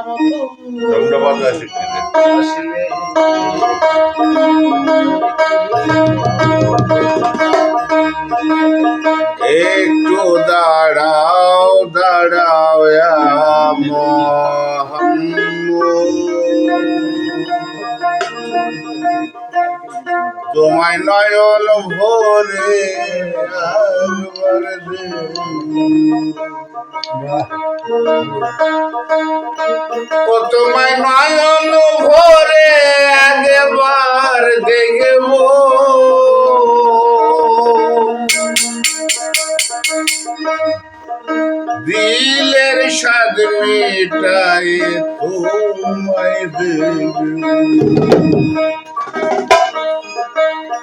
ধন্যবাদ একটু দাঁড়াও দাঁড়াও তোমায় নয়ন ভরে ও তোমায় নয়ন ভরে একবার দেখব। দিলের স্বাদ মেটাই তোমায় দেখব।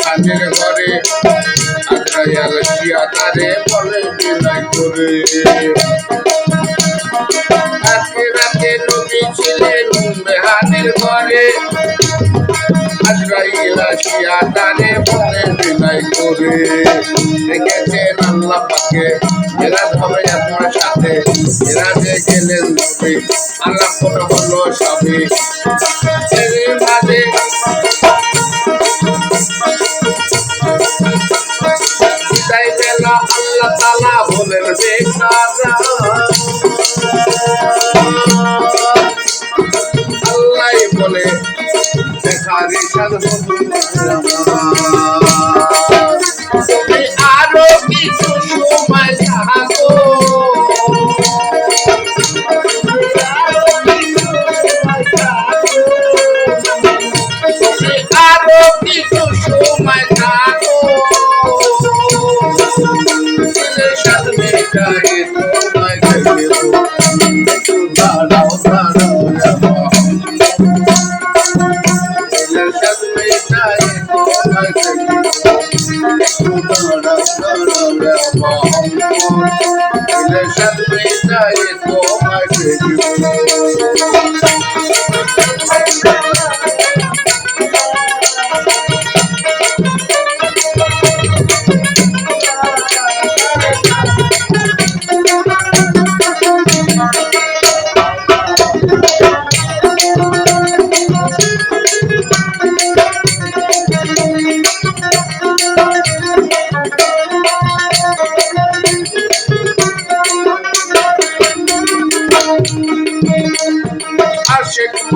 হাজির ঘরে আজরাইল শিয়াতারে বলে বিনয় করে একেবারে লোকে ছিলেন হাজির ঘরে আজরাইল শিয়াতারে বলে বিনয় করে দেখেছেন আল্লাহ পাকে এরা হবে আপনার সাথে এরা যে গেলেন নবী আল্লাহ হলো সবই আল্লাহ তালা বলেন বেকারা আল্লাহ বলে দেখা তুমি দিলের সাথে মেটাই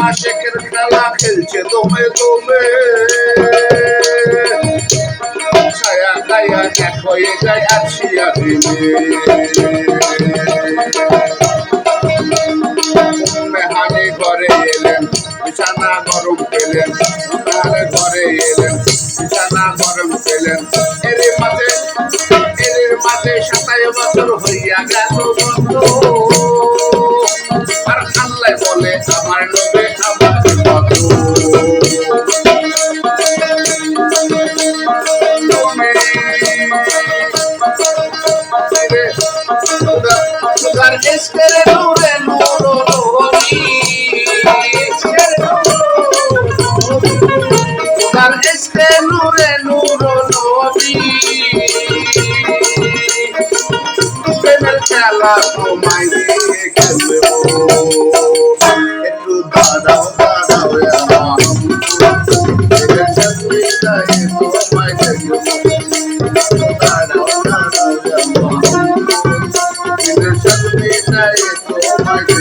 আশেক মাসেকের খেলা খেলছে দমে দমে ছায়া গায়া এক হয়ে যায় আসিয়া দিনে মেহানি ঘরে এলেন বিছানা গরম পেলেন মেহানে ঘরে এলেন বিছানা গরম পেলেন এর মাঝে এর আর আল্লাহ বলে, আমার Jugar es querer no no no Jugar es que no no no no Tener que hablar con mi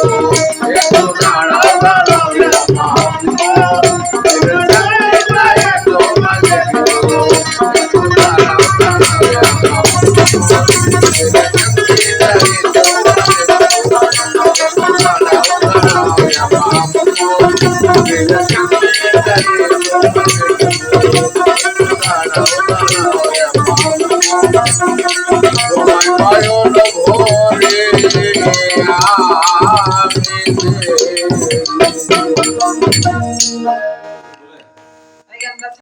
Hare